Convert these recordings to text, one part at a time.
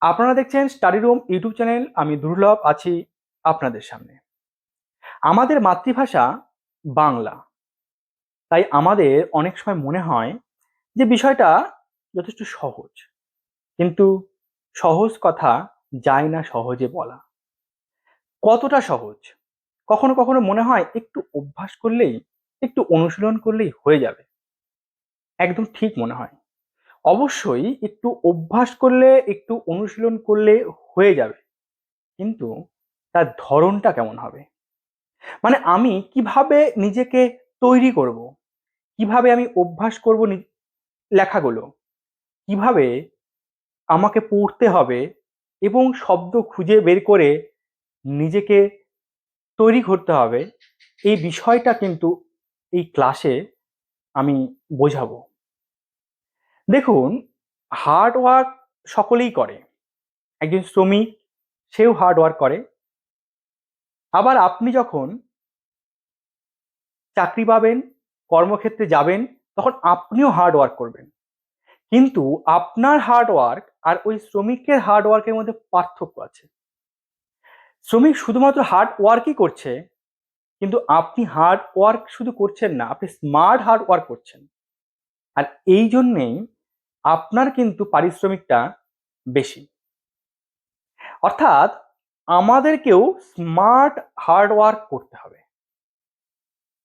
আপনারা দেখছেন study room YouTube channel, আমি দুর্লভ আছি আপনাদের সামনে। আমাদের মাতৃভাষা বাংলা। তাই আমাদের অনেক সময় মনে হয় যে বিষয়টা যথেষ্ট সহজ। কিন্তু সহজ কথা যায় না সহজে বলা। কতটা সহজ? কখনো কখনো মনে হয় একটু অভ্যাস করলেই, একটু অনুশীলন করলেই হয়ে যাবে। একদম ঠিক মনে হয়। অবশ্যই একটু অভ্যাস করলে, একটু অনুশীলন করলে হয়ে যাবে। কিন্তু তার ধরনটা কেমন হবে? মানে আমি কীভাবে নিজেকে তৈরি করব? কীভাবে আমি অভ্যাস করব লেখাগুলো? কীভাবে আমাকে পড়তে হবে? এবং শব্দ খুঁজে বের করে নিজেকে তৈরি করতে হবে। এই বিষয়টা কিন্তু এই ক্লাসে আমি বোঝাবো। দেখুন হার্ড ওয়ার্ক সকলেই করে। একজন শ্রমিক, সেও হার্ড ওয়ার্ক করে। আবার আপনি যখন চাকরি পাবেন, কর্মক্ষেত্রে যাবেন, তখন আপনিও হার্ড ওয়ার্ক করবেন। কিন্তু আপনার হার্ড ওয়ার্ক আর ওই শ্রমিকের হার্ড ওয়ার্কের মধ্যে পার্থক্য আছে। শ্রমিক শুধুমাত্র হার্ড ওয়ার্কই করছে, কিন্তু আপনি হার্ড ওয়ার্ক শুধু করছেন না, আপনি স্মার্ট হার্ড ওয়ার্ক করছেন। আর এই জন্যেই আপনার কিন্তু পারিশ্রমিকটা বেশি। অর্থাৎ আমাদেরকেও স্মার্ট হার্ড ওয়ার্ক করতে হবে।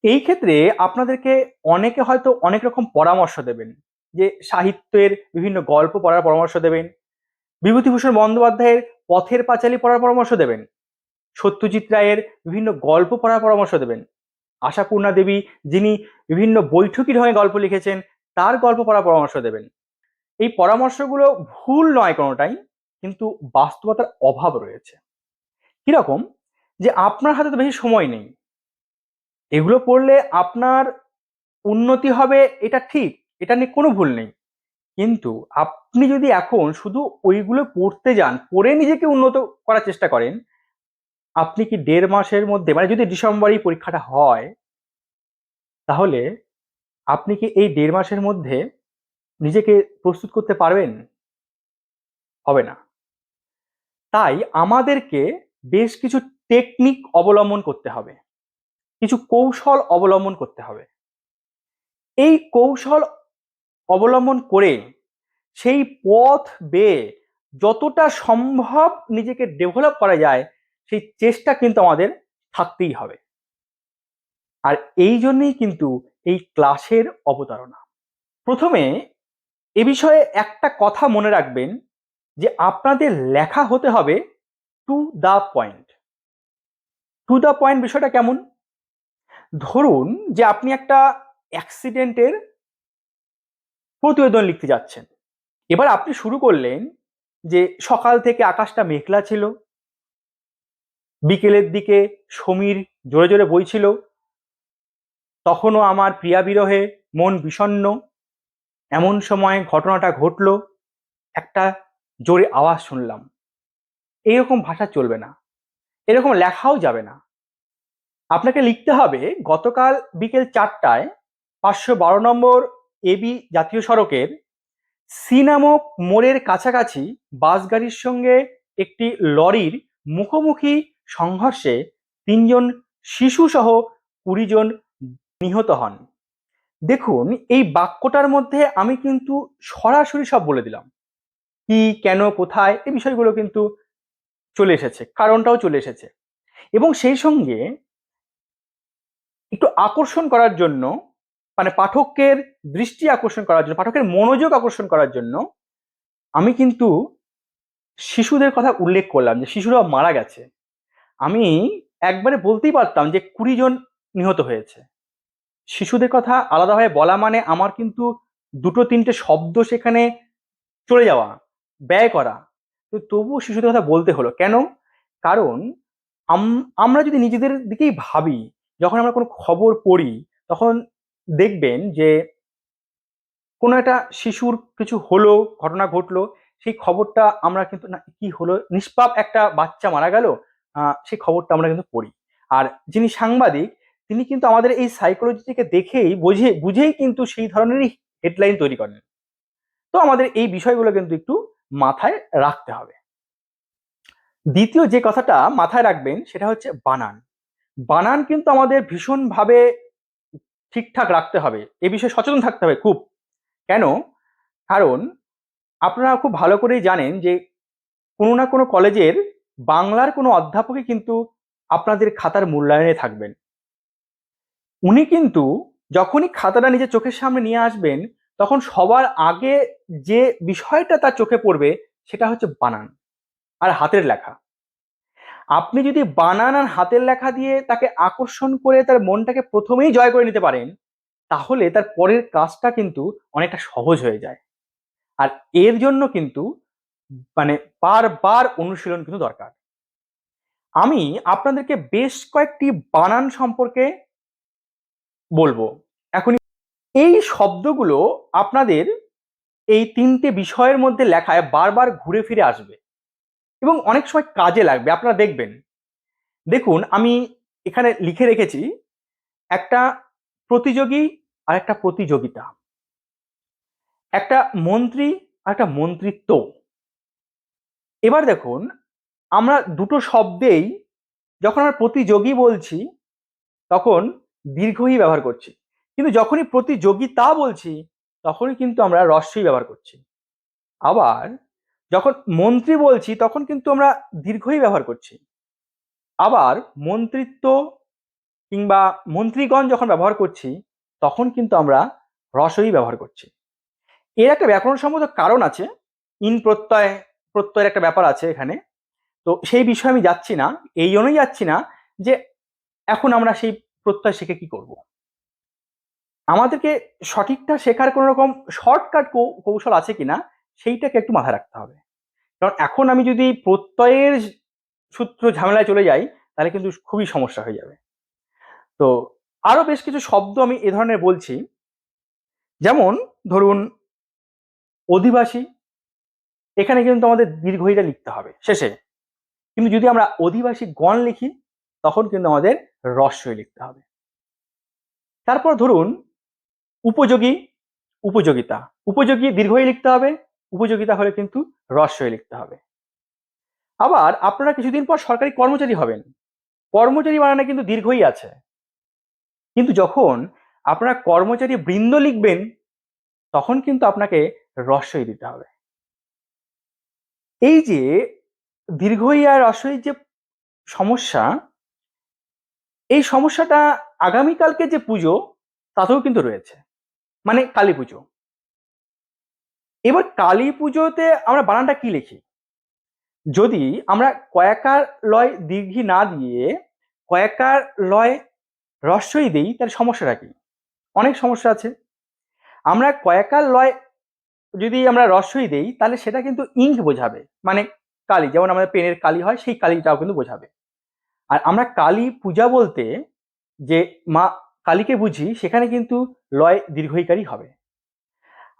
এই ক্ষেত্রে আপনাদেরকে অনেকে হয়তো অনেক রকম পরামর্শ দেবেন, যে সাহিত্যের বিভিন্ন গল্প পড়ার পরামর্শ দেবেন, বিভূতিভূষণ বন্দ্যোপাধ্যায়ের পথের পাঁচালী পড়ার পরামর্শ দেবেন, সত্যজিৎ রায়ের বিভিন্ন গল্প পড়ার পরামর্শ দেবেন, আশাপূর্ণা দেবী যিনি বিভিন্ন বৈঠকি ঢঙে গল্প লিখেছেন, তার গল্প পড়ার পরামর্শ দেবেন। এই পরামর্শগুলো ভুল নয় কোনোটাই, কিন্তু বাস্তবতার অভাব রয়েছে। কীরকম? যে আপনার হাতে তো বেশি সময় নেই। এগুলো পড়লে আপনার উন্নতি হবে, এটা ঠিক, এটা নিয়ে কোনো ভুল নেই। কিন্তু আপনি যদি এখন শুধু ওইগুলো পড়তে যান, পড়ে নিজেকে উন্নত করার চেষ্টা করেন, আপনি কি দেড় মাসের মধ্যে মানে যদি ডিসেম্বরই পরীক্ষাটা হয়, তাহলে আপনি কি এই দেড় মাসের মধ্যে নিজেকে প্রস্তুত করতে পারবেন? হবে না। তাই আমাদেরকে বেশ কিছু টেকনিক অবলম্বন করতে হবে। কিছু কৌশল অবলম্বন করতে হবে। এই কৌশল অবলম্বন করে সেই পথ বেয়ে যতটা সম্ভব নিজেকে ডেভেলপ করা যায়, সেই চেষ্টা কিন্তু আমাদের থাকতেই হবে। আর এই জন্যই কিন্তু এই ক্লাসের অবতারণা। প্রথমে এ বিষয়ে একটা কথা মনে রাখবেন যে আপনাদের লেখা হতে হবে to the point to the point বিষয়টা কেমন? ধরুন যে আপনি একটা অ্যাক্সিডেন্টের প্রতিবেদন লিখতে যাচ্ছেন। এবার আপনি শুরু করলেন যে সকাল থেকে আকাশটা মেঘলা ছিল। বিকেলের দিকে সমীর জোরে জোরে বইছিল। তখনও আমার প্রিয়া বিরহে মন বিষণ্ণ। এমন সময় ঘটনাটা ঘটলো, একটা জোরে আওয়াজ শুনলাম। এইরকম ভাষা চলবে না, এরকম লেখাও যাবে না। আপনাকে লিখতে হবে, গতকাল বিকেল চারটায় পাঁচশো বারো নম্বর এবি জাতীয় সড়কের সি নামক মোড়ের কাছাকাছি বাস গাড়ির সঙ্গে একটি লরির মুখোমুখি সংঘর্ষে তিনজন শিশু সহ কুড়ি জন নিহত হন। দেখুন, এই বাক্যটার মধ্যে আমি কিন্তু সরাসরি সব বলে দিলাম। কি, কেন, কোথায়, এই বিষয়গুলো কিন্তু চলে এসেছে, কারণটাও চলে এসেছে। এবং সেই সঙ্গে একটু আকর্ষণ করার জন্য মানে পাঠকের দৃষ্টি আকর্ষণ করার জন্য, পাঠকের মনোযোগ আকর্ষণ করার জন্য, আমি কিন্তু শিশুদের কথা উল্লেখ করলাম যে শিশুরা মারা গেছে। আমি একবারে বলতেই পারতাম যে কুড়ি জন নিহত হয়েছে। শিশুদের কথা আলাদাভাবে বলা মানে আমার কিন্তু দুটো তিনটে শব্দ সেখানে চলে যাওয়া, ব্যয় করা। তো তবুও শিশুদের কথা বলতে হলো। কেন? কারণ আম- আমরা যদি নিজেদের দিকেই ভাবি, যখন আমরা কোনো খবর পড়ি, তখন দেখবেন যে কোনো একটা শিশুর কিছু হলো, ঘটনা ঘটলো, সেই খবরটা আমরা কিন্তু না, কি হলো? নিষ্পাপ একটা বাচ্চা মারা গেল সেই খবরটা আমরা কিন্তু পড়ি। আর যিনি সাংবাদিক তিনি কিন্তু আমাদের এই সাইকোলজিকে দেখেই বুঝে, বুঝেই কিন্তু সেই ধরনেরই হেডলাইন তৈরি করেন। তো আমাদের এই বিষয়গুলো কিন্তু একটু মাথায় রাখতে হবে। দ্বিতীয় যে কথাটা মাথায় রাখবেন, সেটা হচ্ছে বানান। বানান কিন্তু আমাদের ভীষণভাবে ঠিকঠাক রাখতে হবে। এ বিষয়ে সচেতন থাকতে হবে খুব। কেন? কারণ আপনারা খুব ভালো করেই জানেন যে কোনো না কোনো কলেজের বাংলার কোনো অধ্যাপকই কিন্তু আপনাদের খাতার মূল্যায়নে থাকবেন। উনি কিন্তু যখনই খাতাটা নিজের চোখের সামনে নিয়ে আসবেন, তখন সবার আগে যে বিষয়টা তার চোখে পড়বে, সেটা হচ্ছে বানান আর হাতের লেখা। আপনি যদি বানান আর হাতের লেখা দিয়ে তাকে আকর্ষণ করে তার মনটাকে প্রথমেই জয় করে নিতে পারেন, তাহলে তার পরের কাজটা কিন্তু অনেকটা সহজ হয়ে যায়। আর এর জন্য কিন্তু মানে বারবার অনুশীলন কিন্তু দরকার। আমি আপনাদেরকে বেশ কয়েকটি বানান সম্পর্কে বলব। এখন এই শব্দগুলো আপনাদের এই তিনটে বিষয়ের মধ্যে লেখায় বারবার ঘুরে ফিরে আসবে এবং অনেক সময় কাজে লাগবে, আপনারা দেখবেন। দেখুন, আমি এখানে লিখে রেখেছি একটা প্রতিযোগী আর একটা প্রতিযোগিতা। একটা মন্ত্রী আর একটা মন্ত্রিত্ব। এবার দেখুন, আমরা দুটো শব্দেই যখন আমরা প্রতিযোগী বলছি, তখন দীর্ঘই ব্যবহার করছি। কিন্তু যখনই প্রতিযোগিতা বলছি, তখনই কিন্তু আমরা রস্যই ব্যবহার করছি। আবার যখন মন্ত্রী বলছি, তখন কিন্তু আমরা দীর্ঘই ব্যবহার করছি। আবার মন্ত্রিত্ব কিংবা মন্ত্রীগণ যখন ব্যবহার করছি, তখন কিন্তু আমরা রসই ব্যবহার করছি। এর একটা ব্যাকরণসম্মত কারণ আছে, ইন প্রত্যয়, প্রত্যয়ের একটা ব্যাপার আছে এখানে। তো সেই বিষয়ে আমি যাচ্ছি না, এই জন্যই যাচ্ছি না যে এখন আমরা সেই প্রত্যয় শিখে কি করব? আমাদেরকে সঠিকটা শেখার কোনো রকম শর্টকাট কৌশল আছে কিনা, সেইটাকে একটু মাথায় রাখতে হবে। কারণ এখন আমি যদি প্রত্যয়ের সূত্র ঝামেলায় চলে যাই, তাহলে কিন্তু খুবই সমস্যা হয়ে যাবে। তো আরও বেশ কিছু শব্দ আমি এ ধরনের বলছি। যেমন ধরুন, অধিবাসী, এখানে কিন্তু আমাদের দীর্ঘইটা লিখতে হবে শেষে। কিন্তু যদি আমরা অধিবাসী গণ লিখি তখন কিন্তু আমাদের রস্যই লিখতে হবে। তারপর ধরুন, উপযোগী, উপযোগিতা। উপযোগী দীর্ঘই লিখতে হবে, উপযোগিতা হলে কিন্তু রস্যই লিখতে হবে। আবার আপনারা কিছুদিন পর সরকারি কর্মচারী হবেন। কর্মচারী বানানে কিন্তু দীর্ঘই আছে। কিন্তু যখন আপনারা কর্মচারী বৃন্দ লিখবেন, তখন কিন্তু আপনাকে রস্যই দিতে হবে। এই যে দীর্ঘই আর রস্যই যে সমস্যা এই সমস্যাটা আগামীকালকে যে পুজো, তাতেও কিন্তু রয়েছে। মানে কালী পুজো। এবার কালী পুজোতে আমরা বানানটা কি লিখি? যদি আমরা কয়েকার লয় দীর্ঘি না দিয়ে কয়েকার লয় রস্যই দিই, তাহলে সমস্যাটা কি? অনেক সমস্যা আছে। আমরা কয়েকার লয় যদি আমরা রস্যই দেই, তাহলে সেটা কিন্তু ইঙ্ক বোঝাবে। মানে কালি, যেমন আমাদের পেনের কালি হয়, সেই কালিটাও কিন্তু বোঝাবে। আর আমরা কালী পূজা বলতে যে মা কালীকে বুঝি, সেখানে কিন্তু লয় দীর্ঘইকারী হবে।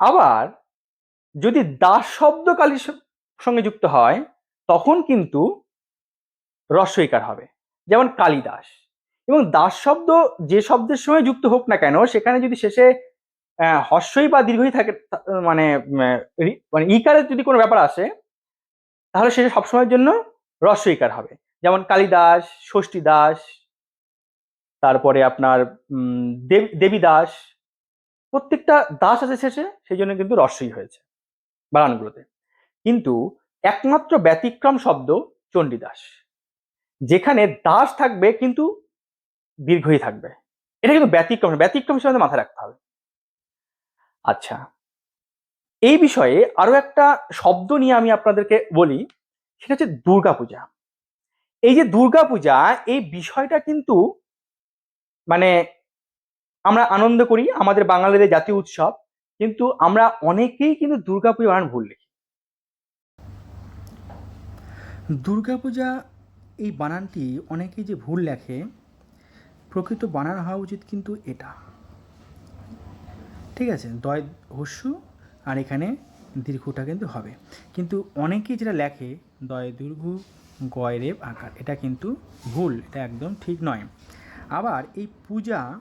আবার যদি দাস শব্দ কালীর সঙ্গে যুক্ত হয়, তখন কিন্তু রস্বইকার হবে। যেমন কালিদাস। এবং দাস শব্দ যে শব্দের সঙ্গে যুক্ত হোক না কেন, সেখানে যদি শেষে হর্ষই বা দীর্ঘই থাকে মানে মানে ইকারের যদি কোনো ব্যাপার আসে, তাহলে সেটা সবসময়ের জন্য রস্বইকার হবে। যেমন কালিদাস ষষ্ঠী দাস তারপরে আপনার দেবী দাস প্রত্যেকটা দাস আছে শেষে, সেই জন্য কিন্তু রস্যই হয়েছে বানানগুলোতে কিন্তু একমাত্র ব্যতিক্রম শব্দ চণ্ডীদাস। যেখানে দাস থাকবে কিন্তু দীর্ঘই থাকবে। এটা কিন্তু ব্যতিক্রম ব্যতিক্রম হিসেবে মাথায় রাখতে হবে। আচ্ছা এই বিষয়ে আরও একটা শব্দ নিয়ে আমি আপনাদেরকে বলি, সেটা হচ্ছে দুর্গাপূজা। এই যে দুর্গাপূজা এই বিষয়টা কিন্তু মানে আমরা আনন্দ করি, আমাদের বাঙালিদের জাতীয় উৎসব, কিন্তু আমরা অনেকেই কিন্তু দুর্গাপূজা বানান ভুল লিখি দুর্গাপূজা এই বানানটি অনেকেই যে ভুল লেখে, প্রকৃত বানান হওয়া উচিত কিন্তু এটা। ঠিক আছে, দয় হস্যু, আর এখানে দীর্ঘটা কিন্তু হবে। কিন্তু অনেকেই যেটা লেখে, দয় দীর্ঘ গয় রেপ আকার। এটা কিন্তু ভুল, এটা একদম ঠিক নয়। আবার এই পূজা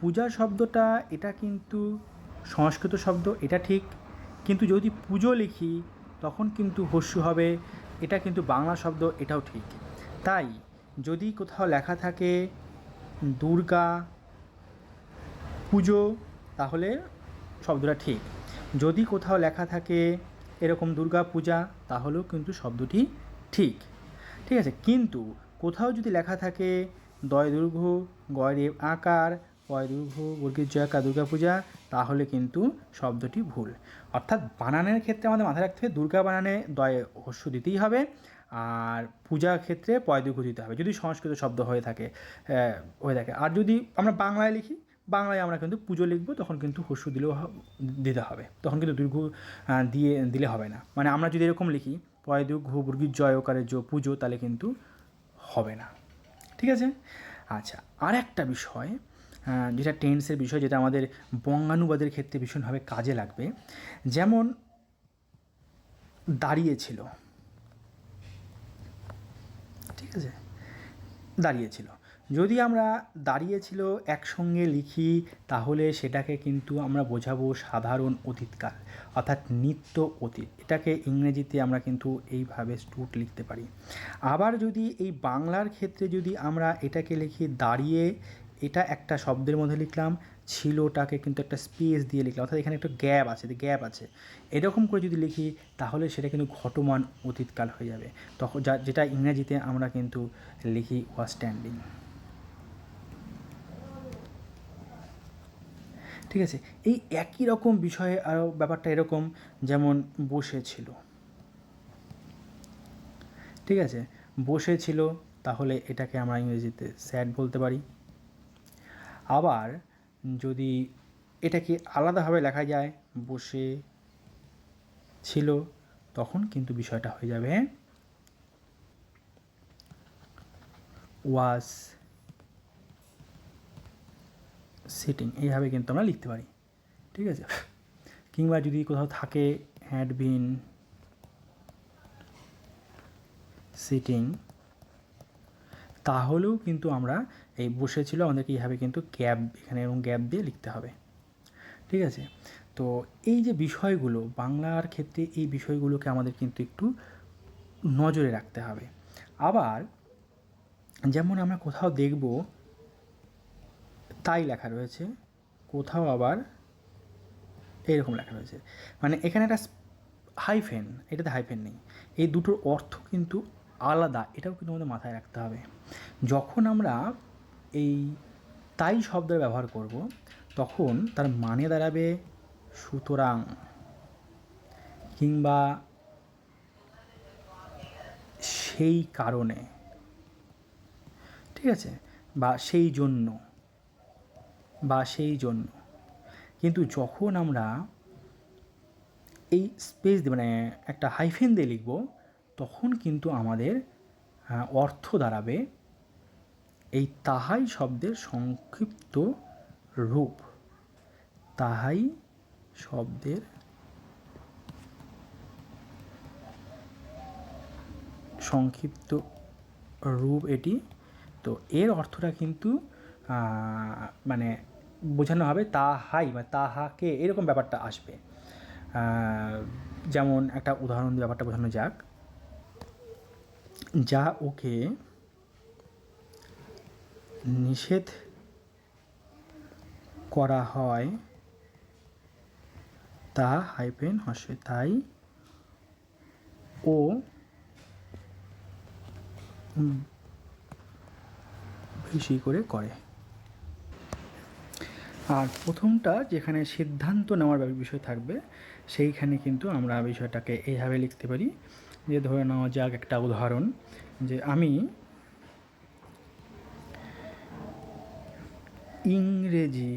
পূজা শব্দটা, এটা কিন্তু সংস্কৃত শব্দ, এটা ঠিক। কিন্তু যদি পুজো লিখি, তখন কিন্তু হস্যু হবে, এটা কিন্তু বাংলা শব্দ, এটাও ঠিক। তাই যদি কোথাও লেখা থাকে, দুর্গা পুজো, তাহলে শব্দটা ঠিক। যদি কোথাও লেখা থাকে, এরকম দুর্গা পূজা, তাহলেও কিন্তু শব্দটি ঠিক। ঠিক আছে, কিন্তু কোথাও যদি লেখা থাকে দয় দুর্ঘ গয়রেব আকার পয় দুর্ঘ বর্গীর দুর্গা পূজা, তাহলে কিন্তু শব্দটি ভুল। অর্থাৎ বানানের ক্ষেত্রে আমাদের মাথায় রাখতে হবে, দুর্গা বানানে দয় হস্য দিতেই হবে, আর পূজার ক্ষেত্রে পয় দুর্ঘ দিতে হবে, যদি সংস্কৃত শব্দ হয়ে থাকে হয়ে থাকে। আর যদি আমরা বাংলায় লিখি, বাংলায় আমরা কিন্তু পুজো লিখব, তখন কিন্তু হস্য দিলেও দিতে হবে, তখন কিন্তু দীর্ঘ দিয়ে, দিলে হবে না। মানে আমরা যদি এরকম লিখি পয় দীর্ঘ বর্গীর জয় ওকারের জো পুজো, তাহলে কিন্তু হবে না। ঠিক আছে? আচ্ছা আর একটা বিষয় যেটা টেন্সের বিষয়, যেটা আমাদের বঙ্গানুবাদের ক্ষেত্রে ভীষণভাবে কাজে লাগবে, যেমন দাঁড়িয়েছিল। ঠিক আছে? দাঁড়িয়েছিল। যদি আমরা দাঁড়িয়েছিল একসঙ্গে লিখি, তাহলে সেটাকে কিন্তু আমরা বোঝাবো সাধারণ অতীতকাল, অর্থাৎ নিত্য অতীত। এটাকে ইংরেজিতে আমরা কিন্তু এইভাবে স্টুট লিখতে পারি। আবার যদি এই বাংলার ক্ষেত্রে যদি আমরা এটাকে লিখি, দাঁড়িয়ে এটা একটা শব্দের মধ্যে লিখলাম, ছিলটাকে কিন্তু একটা স্পেস দিয়ে লিখলাম, অর্থাৎ এখানে একটা গ্যাপ আছে গ্যাপ আছে। এরকম করে যদি লিখি, তাহলে সেটা কিন্তু ঘটমান অতীতকাল হয়ে যাবে। তখন যা, যেটা ইংরেজিতে আমরা কিন্তু লিখি ওয়াজ স্ট্যান্ডিং ঠিক আছে? এই একই রকম বিষয়ে আরও ব্যাপারটা এরকম যেমন বসেছিল ঠিক আছে? বসেছিল তাহলে এটাকে আমরা ইংরেজিতে স্যাড বলতে পারি। আবার যদি এটাকে আলাদাভাবে লেখা যায়, বসে ছিল, তখন কিন্তু বিষয়টা হয়ে যাবে। ওয়াজ সিটিং এইভাবে কিন্তু আমরা লিখতে পারি। ঠিক আছে? কিংবা যদি কোথাও থাকে হ্যাড বিন সিটিং তাহলেও কিন্তু আমরা এই বসেছিল আমাদেরকে এইভাবে কিন্তু গ্যাপ এখানে এবং গ্যাপ দিয়ে লিখতে হবে। ঠিক আছে? তো এই যে বিষয়গুলো, বাংলার ক্ষেত্রে এই বিষয়গুলোকে আমাদের কিন্তু একটু নজরে রাখতে হবে। আবার, যেমন আমরা কোথাও দেখব তাই লেখা রয়েছে, কোথাও আবার এরকম লেখা রয়েছে। মানে এখানে একটা হাইফেন এটাতে হাইফেন নেই। এই দুটোর অর্থ কিন্তু আলাদা, এটাও কিন্তু আমাদের মাথায় রাখতে হবে। যখন আমরা এই তাই শব্দের ব্যবহার করব, তখন তার মানে দাঁড়াবে সুতরাং কিংবা সেই কারণে। ঠিক আছে? বা সেই জন্য। বা সেই জন্য। কিন্তু যখন আমরা এই স্পেস দিয়ে মানে একটা হাইফেন দিয়ে লিখব, তখন কিন্তু আমাদের অর্থ দাঁড়াবে এই তাহাই শব্দের সংক্ষিপ্ত রূপ। তাহাই শব্দের সংক্ষিপ্ত রূপ এটি। তো এর অর্থটা কিন্তু মানে বোঝানো হবে তাহাই বা তাহাকে এরকম ব্যাপারটা আসবে। যেমন একটা উদাহরণ ব্যাপারটা বোঝানো যাক। যা ওকে নিষেধ করা হয়, তা হাইপেন হসে, তাই ও বেশি করে করে। আর প্রথমটা যেখানে সিদ্ধান্ত নেওয়ার বিষয় থাকবে, সেইখানে কিন্তু আমরা বিষয়টাকে এইভাবে লিখতে পারি যে ধরে নেওয়া যাক একটা উদাহরণ যে আমি ইংরেজি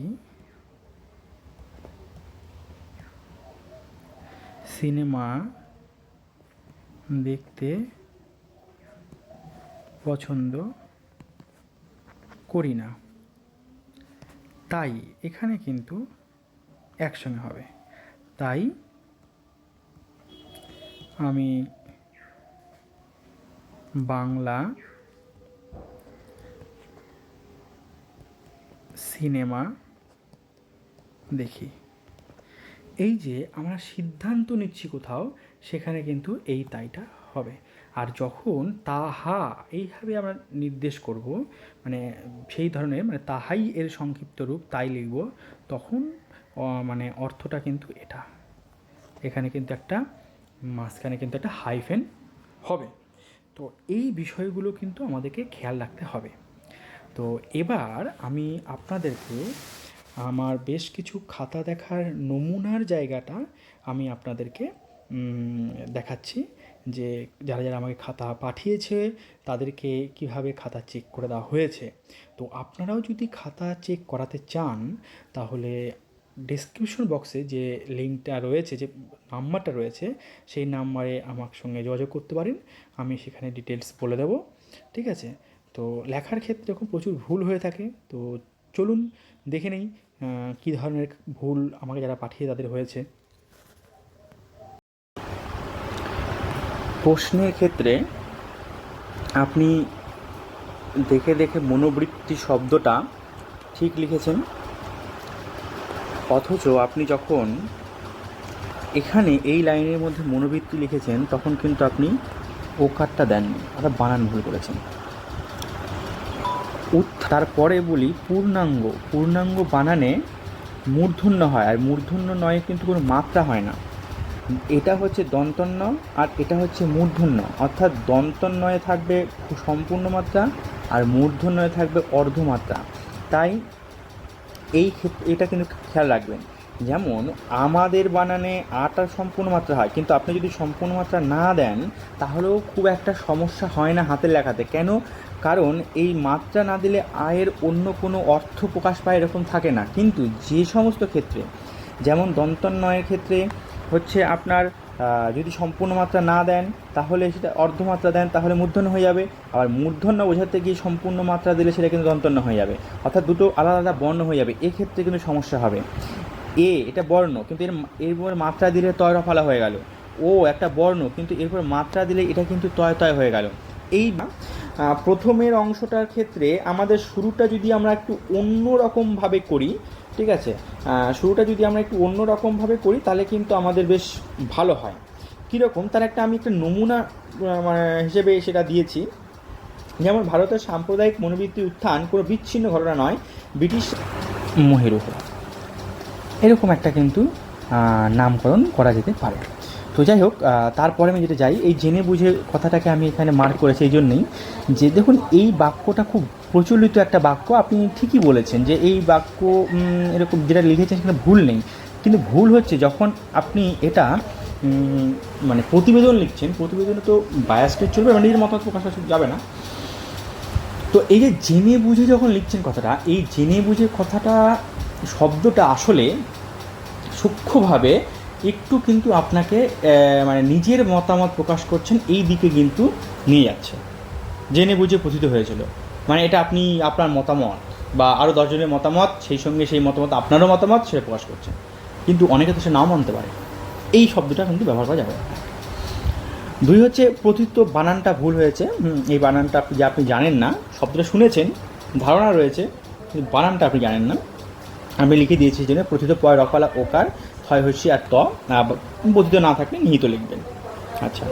সিনেমা দেখতে পছন্দ করি না। তাই এখানে কিন্তু একসঙ্গে হবে। তাই আমি বাংলা সিনেমা দেখি। এই যে আমরা সিদ্ধান্ত নিচ্ছি কোথাও, সেখানে কিন্তু এই তাইটা হবে। আর যখন তাহা, এইভাবে আমরা নির্দেশ করব মানে সেই ধরনের মানে তাহাই এর সংক্ষিপ্ত রূপ, তাই লিখব, তখন মানে অর্থটা কিন্তু এটা। এখানে কিন্তু একটা, মাঝখানে কিন্তু একটা হাইফেন হবে। তো এই বিষয়গুলো কিন্তু আমাদেরকে খেয়াল রাখতে হবে। তো এবার আমি আপনাদেরকে আমার বেশ কিছু খাতা দেখার নমুনার জায়গাটা আমি আপনাদেরকে দেখাচ্ছি। যে যারা যারা আমাকে খাতা পাঠিয়েছে, তাদেরকে কীভাবে খাতা চেক করে দেওয়া হয়েছে। তো আপনারাও যদি খাতা চেক করাতে চান, তাহলে ডিসক্রিপশন বক্সে যে লিঙ্কটা রয়েছে, যে নাম্বারটা রয়েছে, সেই নাম্বারে আমার সঙ্গে যোগাযোগ করতে পারেন। আমি সেখানে ডিটেলস বলে দেবো। ঠিক আছে? তো লেখার ক্ষেত্রে এরকম প্রচুর ভুল হয়ে থাকে। তো চলুন দেখে নেই কী ধরনের ভুল আমাকে যারা পাঠিয়ে তাদের হয়েছে। প্রশ্নের ক্ষেত্রে আপনি দেখে দেখে মনোবৃত্তি শব্দটা ঠিক লিখেছেন। অথচ আপনি যখন এখানে এই লাইনের মধ্যে মনোবৃত্তি লিখেছেন, তখন কিন্তু আপনি ওকারটা দেননি, অর্থাৎ বানান ভুল করেছেন। তারপরে বলি পূর্ণাঙ্গ। পূর্ণাঙ্গ বানানে মূর্ধন্য হয়, আর মূর্ধন্য নয় কিন্তু কোনো মাত্রা হয় না। এটা হচ্ছে দন্তন্য আর এটা হচ্ছে মূর্ধন্য অর্থাৎ দন্তন্নয়ে থাকবে সম্পূর্ণ মাত্রা আর মূর্ধন্যয়ে থাকবে অর্ধমাত্রা। তাই এই ক্ষেত্রে এটা কিন্তু খেয়াল রাখবেন। যেমন আমাদের বানানে আটার সম্পূর্ণ মাত্রা হয়, কিন্তু আপনি যদি সম্পূর্ণ মাত্রা না দেন, তাহলেও খুব একটা সমস্যা হয় না হাতের লেখাতে। কেন? কারণ এই মাত্রা না দিলে আয়ের অন্য কোনো অর্থ প্রকাশ পায় এরকম থাকে না। কিন্তু যে সমস্ত ক্ষেত্রে, যেমন দন্তন্নয়ের ক্ষেত্রে হচ্ছে আপনার যদি সম্পূর্ণ মাত্রা না দেন, তাহলে সেটা অর্ধমাত্রা দেন, তাহলে মূর্ধন্য হয়ে যাবে। আবার মূর্ধন্য বোঝাতে গিয়ে সম্পূর্ণ মাত্রা দিলে সেটা কিন্তু দন্তন্য হয়ে যাবে। অর্থাৎ দুটো আলাদা আলাদা বর্ণ হয়ে যাবে। এক্ষেত্রে কিন্তু সমস্যা হবে। এ, এটা বর্ণ, কিন্তু এর এরপর মাত্রা দিলে তয় রফালা হয়ে গেল। ও, একটা বর্ণ, কিন্তু এরপর মাত্রা দিলে এটা কিন্তু তয় তয় হয়ে গেল। এই প্রথমের অংশটার ক্ষেত্রে আমাদের শুরুটা যদি আমরা একটু অন্য রকমভাবে করি ঠিক আছে? শুরুটা যদি আমরা একটু অন্য রকমভাবে করি, তাহলে কিন্তু আমাদের বেশ ভালো হয়। কীরকম? তার একটা আমি একটা নমুনা মানে হিসেবে সেটা দিয়েছি। যেমন ভারতের সাম্প্রদায়িক মনোবৃত্তি উত্থান কোনো বিচ্ছিন্ন ঘটনা নয়, ব্রিটিশ মহের উপর এরকম একটা কিন্তু নামকরণ করা যেতে পারে। তো যাই হোক তারপরে আমি যেটা যাই, এই জেনে বুঝে কথাটাকে আমি এখানে মার্ক করেছি এই জন্যই যে দেখুন, এই বাক্যটা খুব প্রচলিত একটা বাক্য। আপনি ঠিকই বলেছেন যে এই বাক্য এরকম যেটা লিখেছেন সেখানে ভুল নেই। কিন্তু ভুল হচ্ছে যখন আপনি এটা মানে প্রতিবেদন লিখছেন, প্রতিবেদনে তো বায়াসটের চলবে মানে নিজের মতামত প্রকাশ যাবে না। তো এই যে জেনে বুঝে যখন লিখছেন কথাটা, এই জেনে বুঝে কথাটা, শব্দটা আসলে সূক্ষ্মভাবে একটু কিন্তু আপনাকে মানে নিজের মতামত প্রকাশ করছেন, এই দিকে কিন্তু নিয়ে যাচ্ছে। জেনে বুঝে প্রথিত হয়েছিল। মানে এটা আপনি, আপনার মতামত বা আরও দশজনের মতামত, সেই সঙ্গে সেই মতামত, আপনারও মতামত, সেটা প্রকাশ করছেন। কিন্তু অনেকে তো সে নাও মানতে পারে। এই শব্দটা কিন্তু ব্যবহার করা যাবে দুই হচ্ছে প্রথিত বানানটা ভুল হয়েছে। এই বানানটা যে আপনি জানেন না, শব্দটা শুনেছেন, ধারণা রয়েছে, কিন্তু বানানটা আপনি জানেন না। আমি লিখে দিয়েছি জন্য প্রথিত পয় রফালা ওকার ছয় হস্যি আর ত বোধিত না থাকলে নিহিত লিখবেন। আচ্ছা।